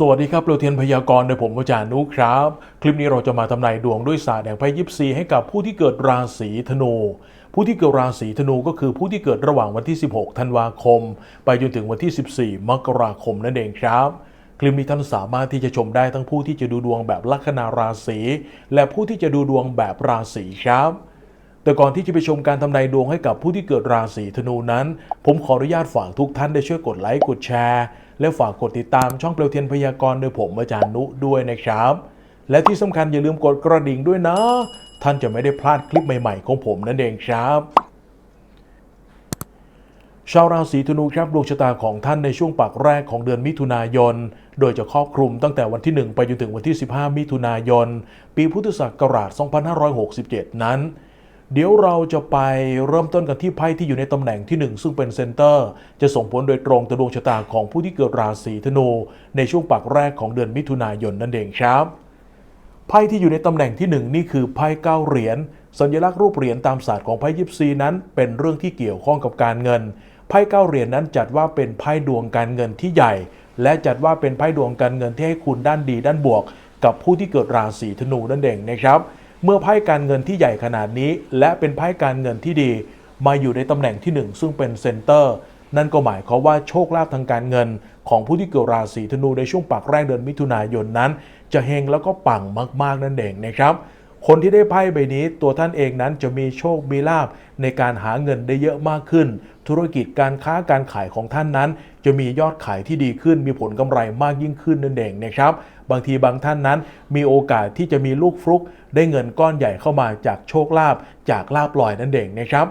สวัสดีครับเราเทียนพยากรณ์โดยผมอาจารย์นุครับ คลิปนี้เราจะมาทำนายดวงด้วยศาสตร์แห่งไพ่ยิปซีให้กับผู้ที่เกิดราศีธนู ผู้ที่เกิดราศีธนูก็คือผู้ที่เกิดระหว่างวันที่ 16 ธันวาคม ไปจนถึงวันที่ 14 มกราคมนั่นเองครับ คลิปนี้ท่านสามารถที่จะชมได้ทั้งผู้ที่จะดูดวงแบบลัคนาราศีและผู้ที่จะดูดวงแบบราศีครับแต่ก่อนที่จะไปชมการทำนายดวงให้กับผู้ที่เกิดราศีธนูนั้น ผมขออนุญาตฝากทุกท่านได้ช่วยกดไลค์กดแชร์ และฝากกดติดตามช่องเปลวเทียนพยากรณ์โดยผมอาจารย์นุด้วยนะครับ และที่สำคัญอย่าลืมกดกระดิ่งด้วยนะ ท่านจะไม่ได้พลาดคลิปใหม่ๆของผมนั่นเองครับชาวราศีธนูครับดวงชะตาของท่านในช่วงปากแรกของเดือนมิถุนายน โดยจะครอบคลุมตั้งแต่วันที่ 1 ไปจนถึงวันที่ 15 มิถุนายน ปีพุทธศักราช 2567 นั้น เดี๋ยวเราจะไปเริ่มต้นกันที่ไพ่ที่อยู่ในตำแหน่งที่ 1 ซึ่งเป็นเซนเตอร์ จะส่งผลโดยตรงต่อดวงชะตาของผู้ที่เกิดราศีธนู ในช่วงปากแรกของเดือนมิถุนายนนั่นเองครับไพ่ที่อยู่ในตำแหน่งที่ 1 นี่คือไพ่เก้าเหรียญสัญลักษณ์รูปเหรียญตามศาสตร์ของไพ่ยิปซีนั้น เป็นเรื่องที่เกี่ยวข้องกับการเงินไพ่เก้าเหรียญนั้นจัดว่าเป็นไพ่ดวงการเงินที่ใหญ่ และจัดว่าเป็นไพ่ดวงการเงินที่ให้คุณด้านดีด้านบวก กับผู้ที่เกิดราศีธนูนั่นเองนะครับ เมื่อไพ่การเงินที่ใหญ่ขนาดนี้ และเป็นไพ่การเงินที่ดี มาอยู่ในตำแหน่งที่ 1 ซึ่งเป็นเซนเตอร์ นั่นก็หมายความว่าโชคลาภทางการเงิน ของผู้ที่เกิดราศีธนูในช่วงปากแรกเดือนมิถุนายนนั้น จะเฮงแล้วก็ปังมากๆนั่นเองนะครับ คนที่ได้ไพ่ใบนี้ตัวท่านเองนั้นจะมีโชคมีลาภในการหาเงินได้เยอะมากขึ้น ธุรกิจการค้าการขายของท่านนั้น จะมียอดขายที่ดีขึ้น มีผลกำไรมากยิ่งขึ้นนั่นเองนะครับ บางทีบางท่านนั้นมีโอกาสที่จะมีลูกฟลุก ได้เงินก้อนใหญ่เข้ามาจากโชคลาภจากลาบลอยนั่นเองนะครับ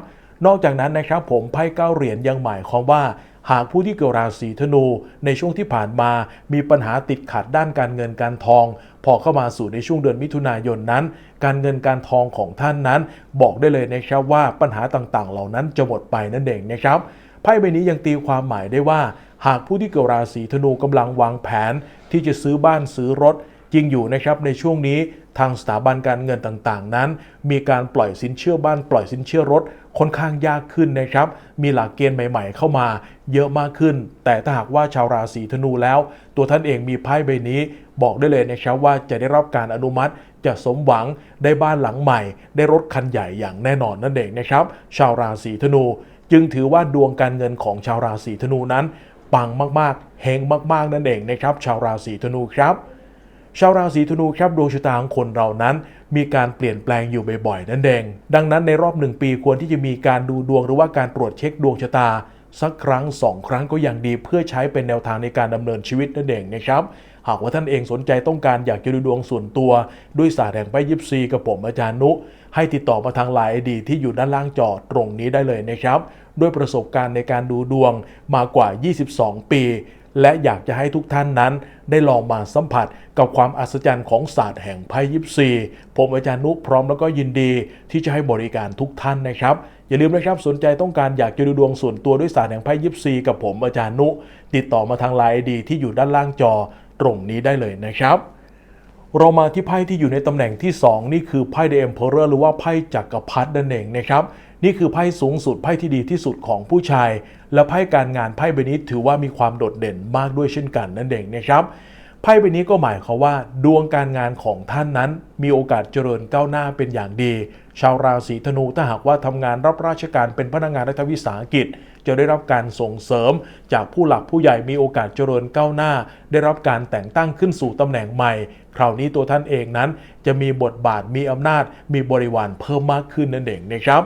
นอกจากนั้นนะครับผมไพ่เก้าเหรียญยังหมายความว่า หากผู้ที่เกิดราศีธนูในช่วงที่ผ่านมามีปัญหาติดขัดด้านการเงินการทอง พอเข้ามาสู่ในช่วงเดือนมิถุนายนนั้น การเงินการทองของท่านนั้น บอกได้เลยนะครับว่าปัญหาต่างๆ เหล่านั้นจะหมดไปนั่นเองนะครับไพ่ใบนี้ยังตีความหมายได้ว่า หากผู้ที่เกิดราศีธนูกำลังวางแผนที่จะซื้อบ้านซื้อรถ จริงอยู่นะครับในช่วงนี้ทางสถาบันการเงินต่างๆ นั้น มีการปล่อยสินเชื่อบ้านปล่อยสินเชื่อรถค่อนข้างยากขึ้นนะครับ มีหลักเกณฑ์ใหม่ๆ เข้ามาเยอะมากขึ้น แต่ถ้าหากว่าชาวราศีธนูแล้ว ตัวท่านเองมีไพ่ใบนี้ บอกได้เลยนะครับว่าจะได้รับการอนุมัติจะสมหวังได้บ้านหลังใหม่ ได้รถคันใหญ่อย่างแน่นอนนั่นเองนะครับ ชาวราศีธนู จึงถือว่าดวงการเงินของชาวราศีธนูนั้นปังมากๆเฮงมากๆนั่นเองนะครับ ชาวราศีธนูครับ ชาวราศีธนูครับดวงชะตาของคนเรานั้น มีการเปลี่ยนแปลงอยู่บ่อยๆนั่นเองดังนั้นในรอบหนึ่งปีควรที่จะมีการดูดวงหรือว่าการตรวจเช็คดวงชะตา สักครั้งสองครั้งก็ยังดีเพื่อใช้เป็นแนวทางในการดำเนินชีวิตนั่นเองนะครับหากว่าท่านเองสนใจต้องการอยากจะดูดวงส่วนตัว ด้วยศาสตร์แห่งไพ่ยิปซีกับผมอาจารย์นุ ให้ติดต่อมาทางไลน์ไอดีที่อยู่ด้านล่างจอตรงนี้ได้เลยนะครับ ด้วยประสบการณ์ในการดูดวงมากว่า 22 ปี และอยากจะให้ทุกท่านนั้นได้ลองมาสัมผัสกับความอัศจรรย์ของศาสตร์แห่งไพ่ยิปซีผมอาจารย์นุพร้อมแล้วก็ยินดีที่จะให้บริการทุกท่านนะครับอย่าลืมนะครับสนใจต้องการอยากจะดูดวงส่วนตัวด้วยศาสตร์แห่งไพ่ยิปซีกับผมอาจารย์นุ ติดต่อมาทางไลน์ดีที่อยู่ด้านล่างจอตรงนี้ได้เลยนะครับเรามาที่ไพ่ที่อยู่ในตำแหน่งที่ 2 นี่คือไพ่เดอเอ็มเพอเรอร์หรือว่าไพ่จักรพรรดินั่นเองนะครับ นี่คือไพ่สูงสุดไพ่ที่ดีที่สุดของผู้ชาย และไพ่การงานไพ่ใบนี้ถือว่ามีความโดดเด่นมากด้วยเช่นกันนั่นเองนะครับไพ่ใบนี้ก็หมายความว่า ดวงการงานของท่านนั้น มีโอกาสเจริญก้าวหน้าเป็นอย่างดี ชาวราศีธนูถ้าหากว่าทำงานรับราชการเป็นพนักงานรัฐวิสาหกิจ จะได้รับการส่งเสริม จากผู้หลักผู้ใหญ่มีโอกาสเจริญก้าวหน้า ได้รับการแต่งตั้งขึ้นสู่ตำแหน่งใหม่ คราวนี้ตัวท่านเองนั้น จะมีบทบาทมีอำนาจ มีบริวารเพิ่มมากขึ้นนั่นเองนะครับ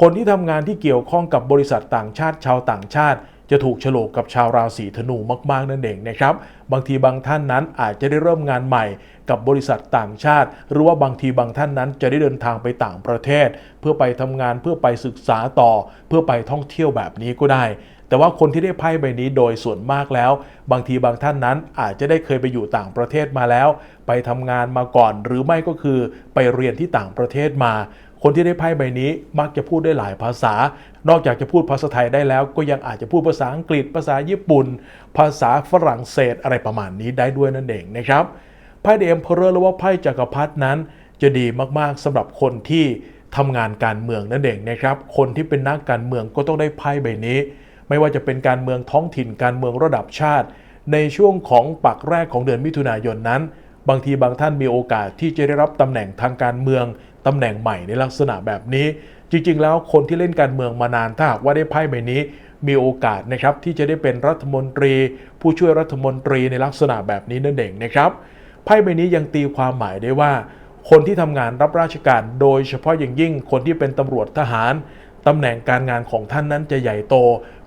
คนที่ทำงานที่เกี่ยวข้องกับบริษัทต่างชาติชาวต่างชาติ จะถูกฉลกกับชาวราศีธนูมากๆนั่นเองนะครับ บางทีบางท่านนั้นอาจจะได้เริ่มงานใหม่กับบริษัทต่างชาติ หรือว่าบางทีบางท่านนั้นจะได้เดินทางไปต่างประเทศ เพื่อไปทำงานเพื่อไปศึกษาต่อ เพื่อไปท่องเที่ยวแบบนี้ก็ได้แต่ว่าคนที่ได้ไพ่ใบนี้โดยส่วนมากแล้ว บางทีบางท่านนั้นอาจจะได้เคยไปอยู่ต่างประเทศมาแล้ว ไปทำงานมาก่อน หรือไม่ก็คือไปเรียนที่ต่างประเทศมา คนที่ได้ไพ่ใบนี้มักจะพูดได้หลายภาษา นอกจากจะพูดภาษาไทยได้แล้ว ก็ยังอาจจะพูดภาษาอังกฤษ ภาษาญี่ปุ่น ภาษาฝรั่งเศสอะไรประมาณนี้ได้ด้วยนั่นเองนะครับไพ่เดมเพอร์หรือว่าไพ่จักรพรรดินั้น จะดีมากๆสำหรับคนที่ทำงานการเมืองนั่นเองนะครับ คนที่เป็นนักการเมืองก็ต้องได้ไพ่ใบนี้ ไม่ว่าจะเป็นการเมืองท้องถิ่นการเมืองระดับชาติ ในช่วงของปักแรกของเดือนมิถุนายนนั้น บางทีบางท่านมีโอกาสที่จะได้รับตำแหน่งทางการเมือง ตำแหน่งใหม่ในลักษณะแบบนี้ จริง ๆ แล้วคนที่เล่นการเมืองมานานถ้าหากว่าได้ไพ่ใบนี้ มีโอกาสนะครับที่จะได้เป็นรัฐมนตรี ผู้ช่วยรัฐมนตรีในลักษณะแบบนี้นั่นเองนะครับไพ่ใบนี้ยังตีความหมายได้ว่า คนที่ทำงานรับราชการ โดยเฉพาะอย่างยิ่งคนที่เป็นตำรวจทหารตำแหน่งการงานของท่านนั้นจะใหญ่โต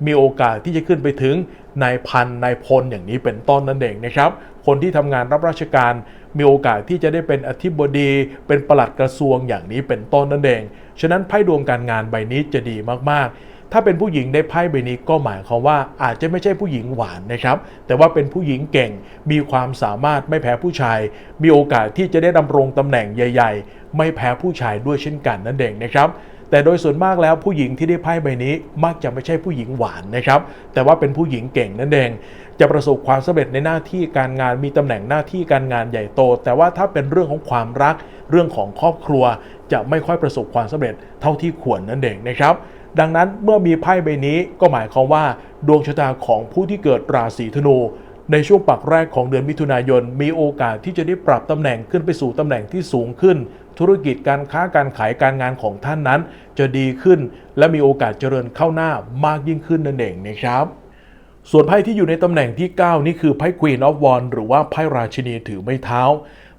มีโอกาสที่จะขึ้นไปถึงนายพันนายพลอย่างนี้เป็นต้นนั่นเองนะครับ คนที่ทำงานรับราชการ มีโอกาสที่จะได้เป็นอธิบดี เป็นปลัดกระทรวงอย่างนี้เป็นต้นนั่นเอง ฉะนั้นไพ่ดวงการงานใบนี้จะดีมากๆ ถ้าเป็นผู้หญิงได้ไพ่ใบนี้ก็หมายความว่าอาจจะไม่ใช่ผู้หญิงหวานนะครับ แต่ว่าเป็นผู้หญิงเก่ง มีความสามารถไม่แพ้ผู้ชาย มีโอกาสที่จะได้ดำรงตำแหน่งใหญ่ ๆ ไม่แพ้ผู้ชายด้วยเช่นกันนั่นเองนะครับ แต่โดยส่วนมากแล้วผู้หญิงที่ได้ไพ่ใบนี้มักจะไม่ใช่ผู้หญิงหวานนะครับ แต่ว่าเป็นผู้หญิงเก่งนั่นเอง จะประสบความสำเร็จในหน้าที่การงานมีตำแหน่งหน้าที่การงานใหญ่โต แต่ว่าถ้าเป็นเรื่องของความรัก เรื่องของครอบครัว จะไม่ค่อยประสบความสำเร็จเท่าที่ควรนั่นเองนะครับดังนั้นเมื่อมีไพ่ใบนี้ก็หมายความว่า ดวงชะตาของผู้ที่เกิดราศีธนู ในช่วงปักแรกของเดือนมิถุนายน มีโอกาสที่จะได้ปรับตำแหน่งขึ้นไปสู่ตำแหน่งที่สูงขึ้น ธุรกิจการค้าการขายการงานของท่านนั้น จะดีขึ้น และมีโอกาสเจริญเข้าหน้ามากยิ่งขึ้นนั่นเองนะครับส่วนไพ่ที่อยู่ในตำแหน่งที่ 9 นี่คือไพ่ Queen of Wands หรือว่าไพ่ราชินีถือไม้เท้า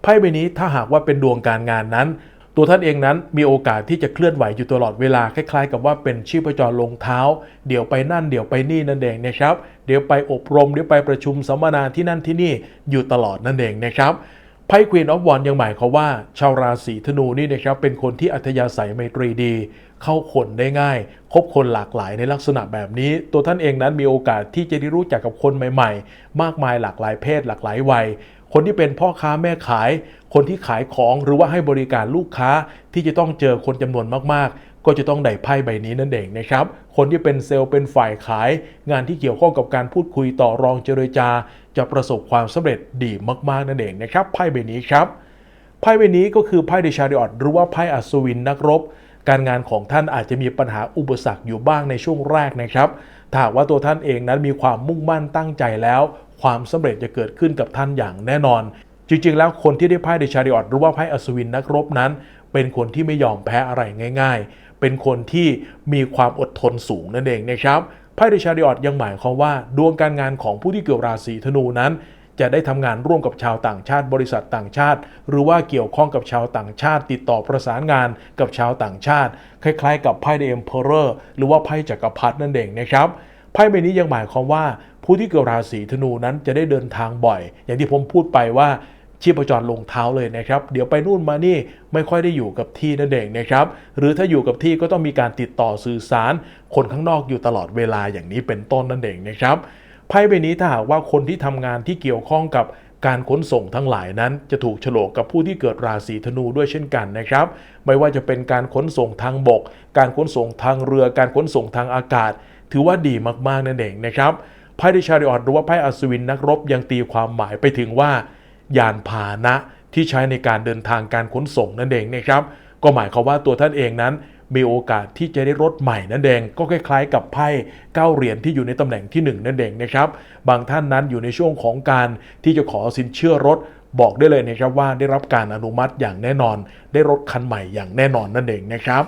ไพ่ใบนี้ถ้าหากว่าเป็นดวงการงานนั้น ตัวท่านเองนั้นมีโอกาสที่จะเคลื่อนไหวอยู่ตลอดเวลาคล้ายๆ กับว่าเป็นชีพจรลงเท้า เดี๋ยวไปนั่นเดี๋ยวไปนี่นั่นเองนะครับ เดี๋ยวไปอบรมเดี๋ยวไปประชุมสัมมนาที่นั่นที่นี่อยู่ตลอดนั่นเองนะครับ ไพ่ Queen of Wands ยังหมายความว่า ชาวราศีธนูนี่นะครับเป็นคนที่อัธยาศัยไมตรีดี เข้าคนได้ง่าย คบคนหลากหลายในลักษณะแบบนี้ ตัวท่านเองนั้นมีโอกาสที่จะได้รู้จักกับคนใหม่ ๆ มากมายหลากหลายเพศหลากหลายวัย คนที่เป็นพ่อค้าแม่ขาย คนที่ขายของหรือว่าให้บริการลูกค้าที่จะต้องเจอคนจำนวนมากๆ ก็จะต้องได้ไพ่ใบนี้นั่นเองนะครับ คนที่เป็นเซลล์เป็นฝ่ายขาย งานที่เกี่ยวข้องกับการพูดคุยต่อรองเจรจา จะประสบความสำเร็จดีมากๆนั่นเองนะครับไพ่ใบนี้ครับไพ่ใบนี้ก็คือไพ่เดชาริออตหรือว่าไพ่อัศวินนักรบ การงานของท่านอาจจะมีปัญหาอุปสรรคอยู่บ้างในช่วงแรกนะครับถ้าว่าตัวท่านเองนั้นมีความมุ่งมั่นตั้งใจแล้ว ความสำเร็จจะเกิดขึ้นกับท่านอย่างแน่นอน จริงๆ แล้วคนที่ได้ไพ่เดชาริออตหรือว่าไพ่อัศวินนักรบนั้น เป็นคนที่ไม่ยอมแพ้อะไรง่าย ๆ เป็นคนที่มีความอดทนสูงนั่นเองนะครับไพ่เดชาริออตยังหมายความว่า ดวงการงานของผู้ที่เกิดราศีธนูนั้น จะได้ทำงานร่วมกับชาวต่างชาติ บริษัทต่างชาติ หรือว่าเกี่ยวข้องกับชาวต่างชาติ ติดต่อประสานงานกับชาวต่างชาติ คล้ายๆ กับไพ่เดมเพอเรอร์หรือว่าไพ่จักรพรรดินั่นเองนะครับไพ่ใบนี้ยังหมายความว่าผู้ที่เกิดราศีธนูนั้นจะได้เดินทางบ่อย อย่างที่ผมพูดไปว่า ชีพจรลงเท้าเลยนะครับ เดี๋ยวไปนู่นมานี่ไม่ค่อยได้อยู่กับที่นั่นเองนะครับ หรือถ้าอยู่กับที่ก็ต้องมีการติดต่อสื่อสาร คนข้างนอกอยู่ตลอดเวลาอย่างนี้เป็นต้นนั่นเองนะครับไพ่ใบนี้ถ้าหากว่าคนที่ทำงานที่เกี่ยวข้องกับการขนส่งทั้งหลายนั้น จะถูกฉลกกับผู้ที่เกิดราศีธนูด้วยเช่นกันนะครับ ไม่ว่าจะเป็นการขนส่งทางบก การขนส่งทางเรือ การขนส่งทางอากาศ ถือว่าดีมากๆนั่นเองนะครับไพ่ดิชาริออตหรือว่าไพ่อัศวินนักรบยังตีความหมายไปถึงว่า ยานพาหนะที่ใช้ในการเดินทางการขนส่งนั่นเองนะครับ ก็หมายความว่าตัวท่านเองนั้น มีโอกาสที่จะได้รถใหม่นั่นเองก็คล้ายๆ กับไพ่เก้าเหรียญที่อยู่ในตำแหน่งที่ 1 นั่นเองนะครับ บางท่านนั้นอยู่ในช่วงของการที่จะขอสินเชื่อรถบอกได้เลยนะครับว่าได้รับการอนุมัติอย่างแน่นอน ได้รถคันใหม่อย่างแน่นอนนั่นเองนะครับ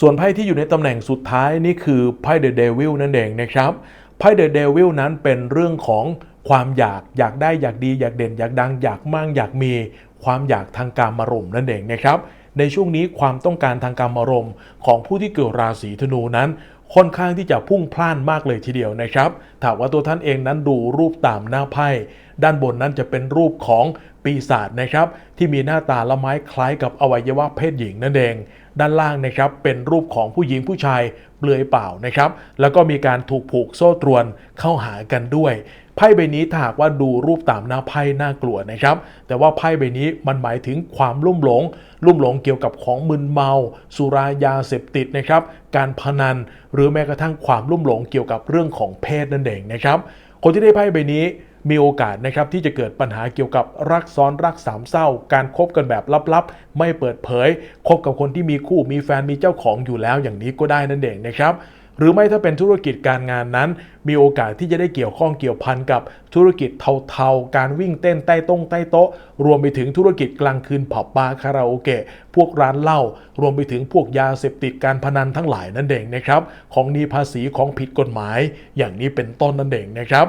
ส่วนไพ่ที่อยู่ในตำแหน่งสุดท้ายนี่คือไพ่เดอะเดวิลนั่นเองนะครับไพ่เดอะเดวิลนั้นเป็นเรื่องของ ความอยากอยากได้อยากดีอยากเด่นอยากดังอยากมั่งอยากมี ความอยากทางการมารมณ์นั่นเองนะครับในช่วงนี้ความต้องการทางการมารมณ์ของผู้ที่เกิดราศีธนูนั้น ค่อนข้างที่จะพุ่งพล่านมากเลยทีเดียวนะครับถ้าว่าตัวท่านเองนั้นดูรูปตามหน้าไพ่ ด้านบนนั้นจะเป็นรูปของปีศาจนะครับที่มีหน้าตาละไม้คล้ายกับอวัยวะเพศหญิงนั่นเอง ด้านล่างนะครับเป็นรูปของผู้หญิงผู้ชายเปลือยเปล่านะครับ แล้วก็มีการถูกผูกโซ่ตรวนเข้าหากันด้วยไพ่ใบนี้ถ้าหากว่าดูรูปตามหน้าไพ่น่ากลัวนะครับ แต่ว่าไพ่ใบนี้มันหมายถึงความลุ่มหลง ลุ่มหลงเกี่ยวกับของมึนเมา สุรายาเสพติดนะครับ การพนัน หรือแม้กระทั่งความลุ่มหลงเกี่ยวกับเรื่องของเพศนั่นเองนะครับ คนที่ได้ไพ่ใบนี้ มีโอกาสนะครับที่จะเกิดปัญหาเกี่ยวกับรักซ้อนรักสามเศร้า การคบกันแบบลับๆ ไม่เปิดเผย คบกับคนที่มีคู่มีแฟนมีเจ้าของอยู่แล้วอย่างนี้ก็ได้นั่นเองนะครับหรือไม่ถ้าเป็นธุรกิจการงานนั้น มีโอกาสที่จะได้เกี่ยวข้องเกี่ยวพันกับธุรกิจเทาๆ การวิ่งเต้นใต้ต้งใต้โต๊ะ รวมไปถึงธุรกิจกลางคืนผับบาร์คาราโอเกะพวกร้านเหล้ารวมไปถึงพวกยาเสพติดการพนันทั้งหลายนั่นเองนะครับ ของหนีภาษีของผิดกฎหมาย อย่างนี้เป็นต้นนั่นเองนะครับ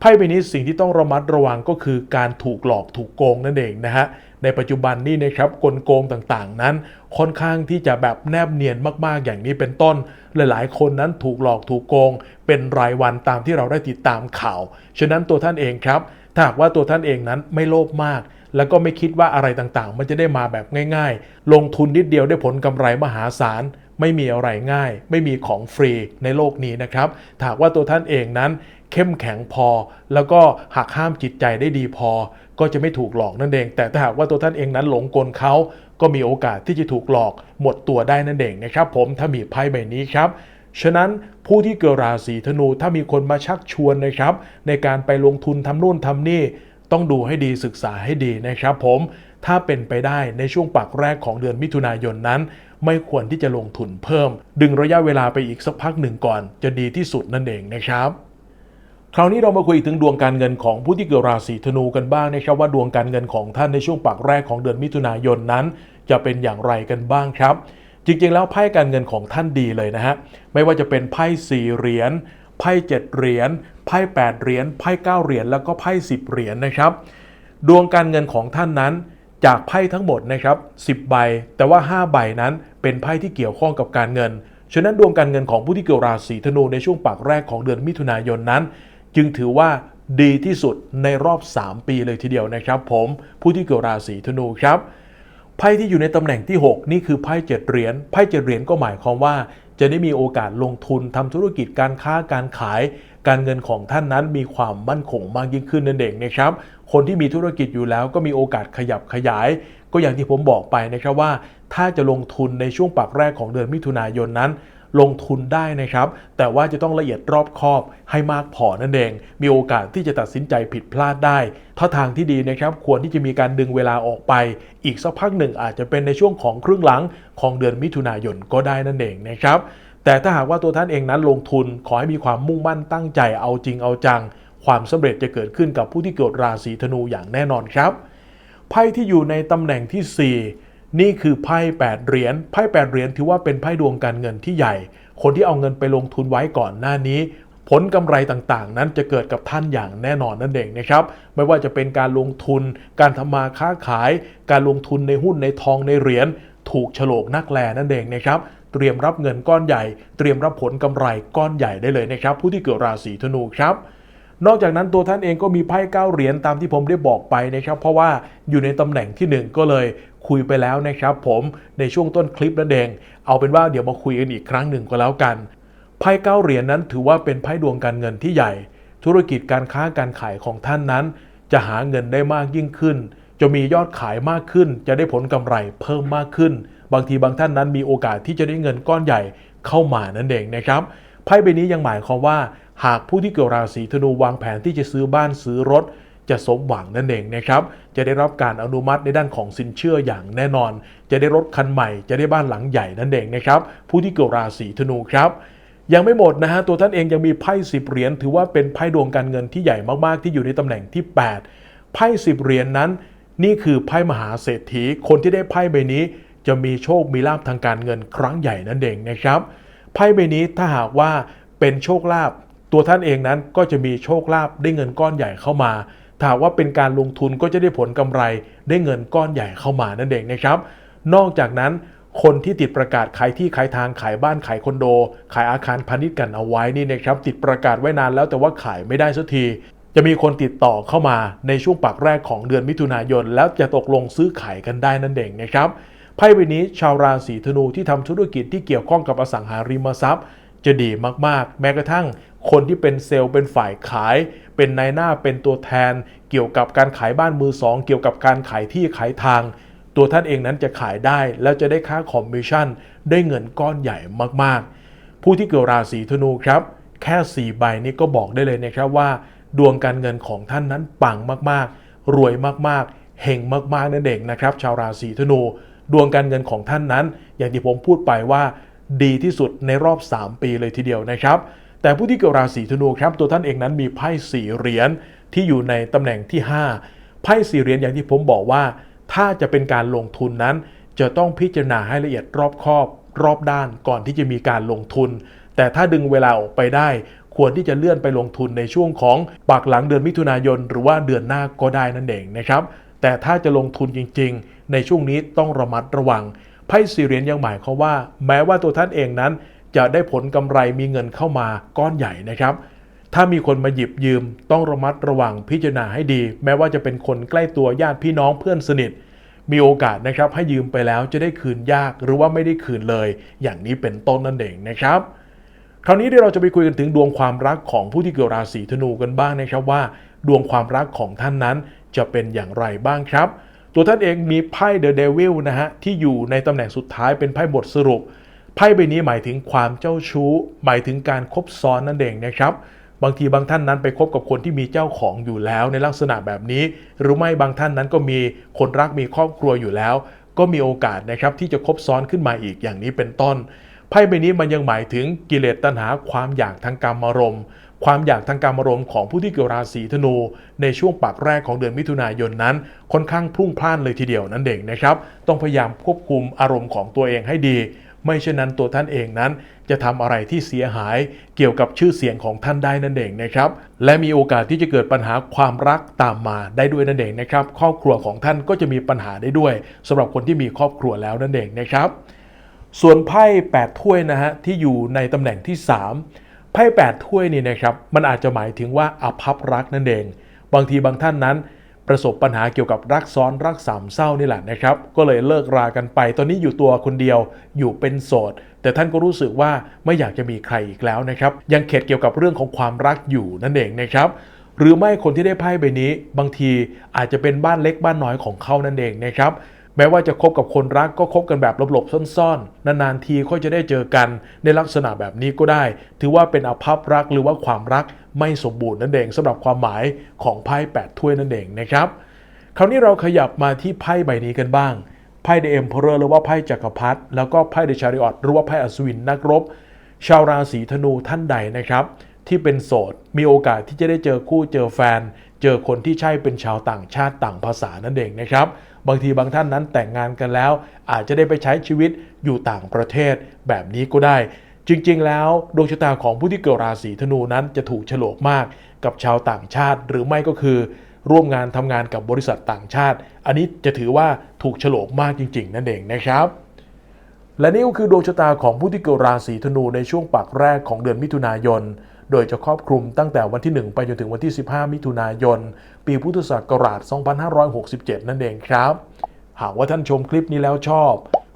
ไพ่ใบนี้สิ่งที่ต้องระมัดระวังก็คือการถูกหลอกถูกโกงนั่นเองนะฮะในปัจจุบันนี้นะครับกลโกงต่างๆ นั้น ค่อนข้างที่จะแบบแนบเนียนมากๆอย่างนี้เป็นต้น หลายๆ คนนั้นถูกหลอกถูกโกง เป็นรายวันตามที่เราได้ติดตามข่าว ฉะนั้นตัวท่านเองครับถ้าหากว่าตัวท่านเองนั้นไม่โลภมาก แล้วก็ไม่คิดว่าอะไรต่างๆ มันจะได้มาแบบง่าย ๆ ลงทุนนิดเดียวได้ผลกำไรมหาศาล ไม่มีอะไรง่าย ไม่มีของฟรีในโลกนี้นะครับถ้าหากว่าตัวท่านเองนั้น เข้มแข็งพอ แล้วก็หักห้ามจิตใจได้ดีพอ ก็จะไม่ถูกหลอกนั่นเอง แต่ถ้าหากว่าตัวท่านเองนั้นหลงกลเขาก็มีโอกาสที่จะถูกหลอกหมดตัวได้นั่นเองนะครับผมถ้ามีไพ่ใบนี้ครับฉะนั้นผู้ที่เกิดราศีธนูถ้ามีคนมาชักชวนนะครับ ในการไปลงทุนทำนู่นทำนี่ต้องดูให้ดีศึกษาให้ดีนะครับผมถ้าเป็นไปได้ในช่วงปักแรกของเดือนมิถุนายนนั้น ไม่ควรที่จะลงทุนเพิ่ม ดึงระยะเวลาไปอีกสักพักหนึ่งก่อน จะดีที่สุดนั่นเองนะครับคราวนี้เรามาคุยถึงดวงการเงินของผู้ที่เกิดราศีธนูกันบ้างนะครับว่าดวงการเงินของท่านในช่วงปักแรกของเดือนมิถุนายนนั้น จะเป็นอย่างไรกันบ้างครับ จริงๆ แล้วไพ่การเงินของท่านดีเลยนะฮะไม่ว่าจะเป็นไพ่สี่เหรียญไพ่เจ็ดเหรียญไพ่แปดเหรียญไพ่เก้าเหรียญแล้วก็ไพ่สิบเหรียญนะครับ ดวงการเงินของท่านนั้น จากไพ่ทั้งหมดนะครับ10 ใบ แต่ว่า 5 ใบนั้นเป็นไพ่ที่เกี่ยวข้องกับการเงิน ฉะนั้นดวงการเงินของผู้ที่เกิดราศีธนูในช่วงปากแรกของเดือนมิถุนายนนั้น จึงถือว่าดีที่สุดในรอบ 3 ปีเลยทีเดียวนะครับ ผมผู้ที่เกิดราศีธนูครับไพ่ที่อยู่ในตำแหน่งที่ 6 นี่คือไพ่เจ็ดเหรียญไพ่เจ็ดเหรียญก็หมายความว่า จะได้มีโอกาสลงทุนทำธุรกิจการค้าการขาย การเงินของท่านนั้นมีความมั่นคงมากยิ่งขึ้นนั่นเองนะครับ คนที่มีธุรกิจอยู่แล้วก็มีโอกาสขยับขยาย ก็อย่างที่ผมบอกไปนะครับว่า ถ้าจะลงทุนในช่วงปากแรกของเดือนมิถุนายนนั้นลงทุนได้นะครับ แต่ว่าจะต้องละเอียดรอบคอบให้มากพอนั่นเอง มีโอกาสที่จะตัดสินใจผิดพลาดได้ถ้าทางที่ดีนะครับ ควรที่จะมีการดึงเวลาออกไป อีกสักพักหนึ่งอาจจะเป็นในช่วงของครึ่งหลังของเดือนมิถุนายนก็ได้นั่นเองนะครับ แต่ถ้าหากว่าตัวท่านเองนั้นลงทุนขอให้มีความมุ่งมั่นตั้งใจเอาจริงเอาจัง ความสำเร็จจะเกิดขึ้นกับผู้ที่เกิดราศีธนูอย่างแน่นอนครับ ไพ่ที่อยู่ในตำแหน่งที่ 4 นี่คือไพ่8เหรียญไพ่8เหรียญถือว่าเป็นไพ่ดวงการเงินที่ใหญ่ คนที่เอาเงินไปลงทุนไว้ก่อนหน้านี้ผลกำไรต่างๆ นั้นจะเกิดกับท่านอย่างแน่นอนนั่นเองนะครับ ไม่ว่าจะเป็นการลงทุน การทำมาค้าขาย การลงทุนในหุ้นในทองในเหรียญ ถูกฉลกนักแลนั่นเองนะครับ เตรียมรับเงินก้อนใหญ่ เตรียมรับผลกำไรก้อนใหญ่ได้เลยนะครับ ผู้ที่เกิดราศีธนูครับนอกจากนั้นตัวท่านเองก็มีไพ่เก้าเหรียญตามที่ผมได้บอกไปนะครับเพราะว่าอยู่ในตำแหน่งที่ 1 ก็เลยคุยไปแล้วนะครับ ผมในช่วงต้นคลิปนั่นเองเอาเป็นว่าเดี๋ยวมาคุยกันอีกครั้งหนึ่งก็แล้วกันไพ่เก้าเหรียญนั้นถือว่าเป็นไพ่ดวงการเงินที่ใหญ่ ธุรกิจการค้าการขายของท่านนั้น จะหาเงินได้มากยิ่งขึ้น จะมียอดขายมากขึ้น จะได้ผลกำไรเพิ่มมากขึ้น บางทีบางท่านนั้นมีโอกาสที่จะได้เงินก้อนใหญ่เข้ามานั่นเองนะครับไพ่ใบนี้ยังหมายความว่า หากผู้ที่เกิดราศีธนูวางแผนที่จะซื้อบ้านซื้อรถ จะสมหวังนั่นเองนะครับ จะได้รับการอนุมัติในด้านของสินเชื่ออย่างแน่นอน จะได้รถคันใหม่ จะได้บ้านหลังใหญ่นั่นเองนะครับ ผู้ที่เกิดราศีธนูครับยังไม่หมดนะฮะตัวท่านเองยังมีไพ่สิบเหรียญถือว่าเป็นไพ่ดวงการเงินที่ใหญ่มากๆ ที่อยู่ในตำแหน่งที่ 8 ไพ่สิบเหรียญนนั้น นี่คือไพ่มหาเศรษฐีคนที่ได้ไพ่ใบนี้ จะมีโชคมีลาภทางการเงินครั้งใหญ่นั่นเองนะครับไพ่ใบนี้ถ้าหากว่าเป็นโชคลาภตัวท่านเองนั้นก็จะมีโชคลาภได้เงินก้อนใหญ่เข้ามาถ้าว่าเป็นการลงทุนก็จะได้ผลกำไรได้เงินก้อนใหญ่เข้ามานั่นเองนะครับ นอกจากนั้นคนที่ติดประกาศขายที่ขายทางขายบ้านขายคอนโด ขายอาคารพาณิชย์กันเอาไว้นี่นะครับติดประกาศไว้นานแล้วแต่ว่าขายไม่ได้สักทีจะมีคนติดต่อเข้ามาในช่วงปากแรกของเดือนมิถุนายน แล้วจะตกลงซื้อขายกันได้นั่นเองนะครับ ไพ่ใบนี้ชาวราศีธนูที่ทำธุรกิจที่เกี่ยวข้องกับอสังหาริมทรัพย์ จะดีมากๆ แม้กระทั่งคนที่เป็นเซลล์เป็นฝ่ายขาย เป็นนายหน้าเป็นตัวแทน เกี่ยวกับการขายบ้านมือสองเกี่ยวกับการขายที่ขายทาง ตัวท่านเองนั้นจะขายได้ แล้วจะได้ค่าคอมมิชชั่น ได้เงินก้อนใหญ่มากๆ ผู้ที่เกิดราศีธนูครับ แค่ 4 ใบนี้ก็บอกได้เลยนะครับว่า ดวงการเงินของท่านนั้นปังมากๆ รวยมากๆเฮงมากๆนั่นเองนะครับ ชาวราศีธนู ดวงการเงินของท่านนั้น อย่างที่ผมพูดไปว่าดีที่สุดในรอบ 3 ปีเลยทีเดียวนะครับ แต่ผู้ที่เกิดราศีธนูครับ ตัวท่านเองนั้นมีไพ่สี่เหรียญที่อยู่ในตำแหน่งที่ 5 ไพ่สี่เหรียญอย่างที่ผมบอกว่า ถ้าจะเป็นการลงทุนนั้น จะต้องพิจารณาให้ละเอียดรอบคอบ รอบด้านก่อนที่จะมีการลงทุน แต่ถ้าดึงเวลาออกไปได้ ควรที่จะเลื่อนไปลงทุนในช่วงของปากหลังเดือนมิถุนายน หรือว่าเดือนหน้าก็ได้นั่นเองนะครับ แต่ถ้าจะลงทุนจริงๆ ในช่วงนี้ต้องระมัดระวัง ไพ่สี่เหรียญยังหมายความว่า แม้ว่าตัวท่านเองนั้น จะได้ผลกำไรมีเงินเข้ามาก้อนใหญ่นะครับ ถ้ามีคนมาหยิบยืม ต้องระมัดระวังพิจารณาให้ดี แม้ว่าจะเป็นคนใกล้ตัวญาติพี่น้องเพื่อนสนิท มีโอกาสนะครับให้ยืมไปแล้วจะได้คืนยากหรือว่าไม่ได้คืนเลย อย่างนี้เป็นต้นนั่นเองนะครับคราวนี้เดี๋ยวเราจะไปคุยกันถึงดวงความรักของผู้ที่เกิดราศีธนูกันบ้างนะครับว่า ดวงความรักของท่านนั้น จะเป็นอย่างไรบ้างครับ ตัวท่านเองมีไพ่เดอะเดวิลนะฮะที่อยู่ในตำแหน่งสุดท้ายเป็นไพ่บทสรุป ไพ่ใบนี้หมายถึงความเจ้าชู้ หมายถึงการคบซ้อนนั่นเองนะครับบางทีบางท่านนั้นไปคบกับคนที่มีเจ้าของอยู่แล้วในลักษณะแบบนี้ หรือไม่บางท่านนั้นก็มีคนรักมีครอบครัวอยู่แล้ว ก็มีโอกาสนะครับที่จะคบซ้อนขึ้นมาอีกอย่างนี้เป็นต้น ไพ่ใบนี้มันยังหมายถึงกิเลสตัณหาความอยากทางการมอารมณ์ ความอยากทางการมรมของผู้ที่เกิดราศีธนู ในช่วงปากแรกของเดือนมิถุนายนนั้น ค่อนข้างพุ่งพล่านเลยทีเดียวนั่นเองนะครับ ต้องพยายามควบคุมอารมณ์ของตัวเองให้ดี ไม่เช่นนั้นตัวท่านเองนั้น จะทำอะไรที่เสียหายเกี่ยวกับชื่อเสียงของท่านได้นั่นเองนะครับ และมีโอกาสที่จะเกิดปัญหาความรักตามมาได้ด้วยนั่นเองนะครับ ครอบครัวของท่านก็จะมีปัญหาได้ด้วยสำหรับคนที่มีครอบครัวแล้วนั่นเองนะครับ ส่วนไพ่8ถ้วยนะฮะที่อยู่ในตำแหน่งที่ 3 ไพ่8ถ้วยนี่นะครับมันอาจจะหมายถึงว่าอภัพรักนั่นเอง บางทีบางท่านนั้น ประสบปัญหาเกี่ยวกับรักซ้อนรักสามเศร้านี่แหละนะครับ ก็เลยเลิกรากันไป ตอนนี้อยู่ตัวคนเดียวอยู่เป็นโสด แต่ท่านก็รู้สึกว่าไม่อยากจะมีใครอีกแล้วนะครับ ยังเข็ดเกี่ยวกับเรื่องของความรักอยู่นั่นเองนะครับหรือไม่คนที่ได้ไพ่ใบนี้ บางทีอาจจะเป็นบ้านเล็กบ้านน้อยของเขานั่นเองนะครับ แม้ว่าจะคบกับคนรักก็คบกันแบบหลบๆซ่อนๆ นานๆทีก็จะได้เจอกันในลักษณะแบบนี้ก็ได้ ถือว่าเป็นอภัพรักหรือว่าความรักไม่สมบูรณ์นั่นเองสำหรับความหมายของไพ่8ถ้วยนั่นเองนะครับคราวนี้เราขยับมาที่ไพ่ใบนี้กันบ้างไพ่เดเอ็มเพอร์หรือว่าไพ่จักรพรรดิแล้วก็ไพ่เดชาริออตหรือว่าไพ่อัศวินนักรบ ชาวราศีธนูท่านใดนะครับ ที่เป็นโสดมีโอกาสที่จะได้เจอคู่เจอแฟน เจอคนที่ใช่เป็นชาวต่างชาติต่างภาษานั่นเองนะครับ บางทีบางท่านนั้นแต่งงานกันแล้ว อาจจะได้ไปใช้ชีวิตอยู่ต่างประเทศแบบนี้ก็ได้ จริงๆ แล้วดวงชะตาของผู้ที่เกิดราศีธนูนั้นจะถูกฉลกมากกับชาวต่างชาติหรือไม่ก็คือ ร่วมงานทำงานกับบริษัทต่างชาติ อันนี้จะถือว่าถูกฉลกมากจริง ๆ นั่นเองนะครับและนี่ก็คือดวงชะตาของผู้ที่เกิดราศีธนูในช่วงปักแรกของเดือนมิถุนายน โดยจะครอบคลุมตั้งแต่วันที่ 1 ไปจนถึงวันที่ 15 มิถุนายน ปีพุทธศักราช 2567 นั่นเองครับ หากว่าท่านชมคลิปนี้แล้วชอบ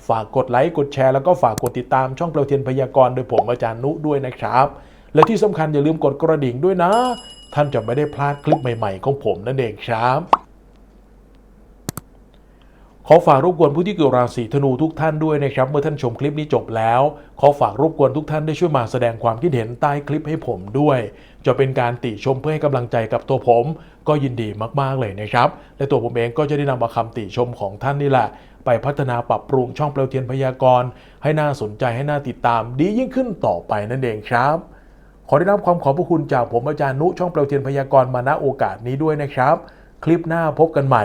ฝากกดไลค์ กดแชร์ แล้วก็ฝากกดติดตามช่องเปลวเทียนพยากรณ์โดยผมอาจารย์นุด้วยนะครับ และที่สำคัญอย่าลืมกดกระดิ่งด้วยนะ ท่านจะไม่ได้พลาดคลิปใหม่ ๆ ของผมนั่นเองครับ ขอฝากรบกวนผู้ที่เกิดราศีธนูทุกท่านด้วยนะครับ เมื่อท่านชมคลิปนี้จบแล้ว ขอฝากรบกวนทุกท่านได้ช่วยมาแสดงความคิดเห็นใต้คลิปให้ผมด้วย จะเป็นการติชมเพื่อให้กำลังใจกับตัวผม ก็ยินดีมากๆเลยนะครับ และตัวผมเองก็จะได้นำเอาคำติชมของท่านนี่แหละ ไปพัฒนาปรับปรุงช่องเปลวเทียนพยากรณ์ให้น่าสนใจให้น่าติดตาม ดียิ่งขึ้นต่อไปนั่นเองครับ ขอได้รับความขอบพระคุณจากผมอาจารย์นุช่องเปลวเทียนพยากรณ์มาณโอกาสนี้ด้วยนะครับ คลิปหน้าพบกันใหม่